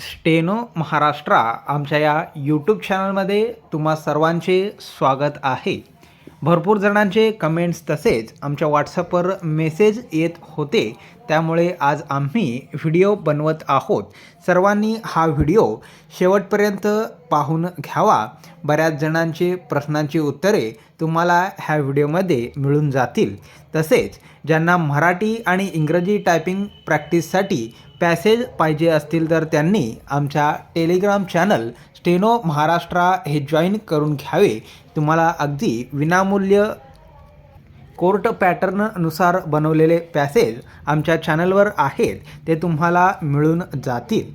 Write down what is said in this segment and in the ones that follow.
Steno Maharashtra आमच्या या YouTube चॅनलमध्ये तुम्हा सर्वांचे स्वागत आहे. भरपूर जणांचे कमेंट्स तसेच आमच्या व्हॉट्सअपवर मेसेज येत होते. त्यामुळे आज आम्ही व्हिडिओ बनवत आहोत. सर्वांनी हा व्हिडिओ शेवटपर्यंत पाहून घ्यावा. बऱ्याच जणांचे प्रश्नांची उत्तरे तुम्हाला ह्या व्हिडिओमध्ये मिळून जातील. तसेच ज्यांना मराठी आणि इंग्रजी टायपिंग प्रॅक्टिससाठी पॅसेज पाहिजे असतील तर त्यांनी आमच्या टेलिग्राम चॅनल स्टेनो महाराष्ट्रा हे जॉईन करून घ्यावे. तुम्हाला अगदी विनामूल्य कोर्ट पॅटर्ननुसार बनवलेले पॅसेज आमच्या चॅनलवर आहेत ते तुम्हाला मिळून जातील.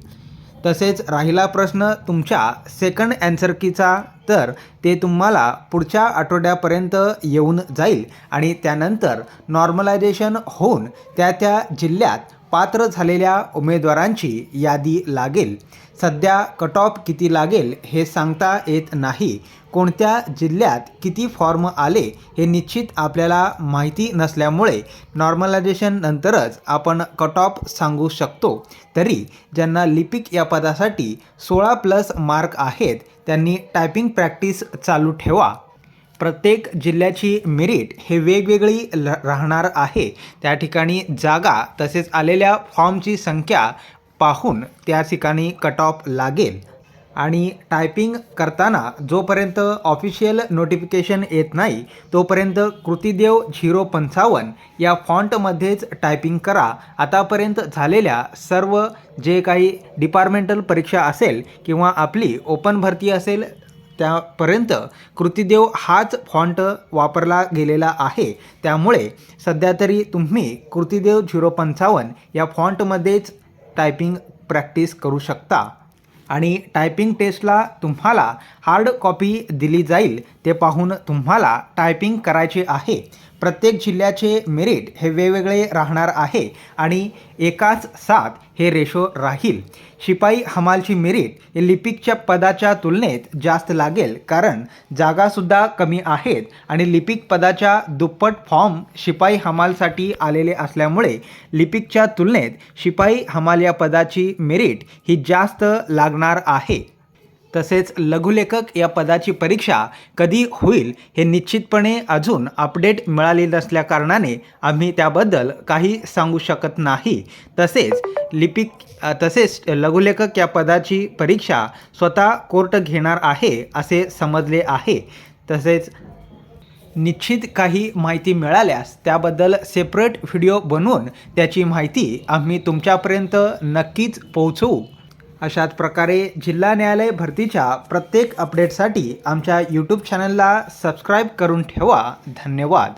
तसेच राहिला प्रश्न तुमच्या सेकंड ॲन्सर कीचा तर ते तुम्हाला पुढच्या आठवड्यापर्यंत येऊन जाईल. आणि त्यानंतर नॉर्मलायझेशन होऊन त्या त्या जिल्ह्यात पात्र झालेल्या उमेदवारांची यादी लागेल. सध्या कट ऑफ किती लागेल हे सांगता येत नाही. कोणत्या जिल्ह्यात किती फॉर्म आले हे निश्चित आपल्याला माहिती नसल्यामुळे नॉर्मलायझेशन नंतरच आपण कट ऑफ सांगू शकतो. तरी ज्यांना लिपिक या पदासाठी सोळा प्लस मार्क आहेत त्यांनी टायपिंग प्रॅक्टिस चालू ठेवा. प्रत्येक जिल्ह्याची मेरिट हे वेगवेगळी ल राहणार आहे. त्या ठिकाणी जागा तसेच आलेल्या फॉर्मची संख्या पाहून त्या ठिकाणी कट ऑफ लागेल. आणि टायपिंग करताना जोपर्यंत ऑफिशियल नोटिफिकेशन येत नाही तोपर्यंत कृतीदेव झिरो पंचावन्न या फॉन्टमध्येच टायपिंग करा. आतापर्यंत झालेल्या सर्व जे काही डिपार्टमेंटल परीक्षा असेल किंवा आपली ओपन भरती असेल त्यापर्यंत कृतीदेव हाच फॉन्ट वापरला गेलेला आहे. त्यामुळे सध्या तरी तुम्ही कृतीदेव झिरो पंचावन्न या फॉन्टमध्येच टायपिंग प्रॅक्टिस करू शकता. आणि टायपिंग टेस्टला तुम्हाला हार्ड कॉपी दिली जाईल ते पाहून तुम्हाला टायपिंग करायचे आहे. प्रत्येक जिल्ह्याचे मेरिट हे वेगवेगळे राहणार आहे आणि एकाच सात हे रेशो राहील. शिपाई हमालची मेरिट हे लिपिकच्या पदाच्या तुलनेत जास्त लागेल कारण जागासुद्धा कमी आहेत आणि लिपिक पदाच्या दुप्पट फॉर्म शिपाई हमालसाठी आलेले असल्यामुळे लिपिकच्या तुलनेत शिपाई हमाल या पदाची मेरिट ही जास्त लागणार आहे. तसेच लघुलेखक या पदाची परीक्षा कधी होईल हे निश्चितपणे अजून अपडेट मिळाली नसल्याकारणाने आम्ही त्याबद्दल काही सांगू शकत नाही. तसेच लिपिक तसेच लघुलेखक या पदाची परीक्षा स्वतः कोर्ट घेणार आहे असे समजले आहे. तसेच निश्चित काही माहिती मिळाल्यास त्याबद्दल सेपरेट व्हिडिओ बनवून त्याची माहिती आम्ही तुमच्यापर्यंत नक्कीच पोहोचवू. अशाच प्रकारे जिल्हा न्यायालय भरतीच्या प्रत्येक अपडेटसाठी आमच्या यूट्यूब चॅनलला सबस्क्राईब करून ठेवा. धन्यवाद.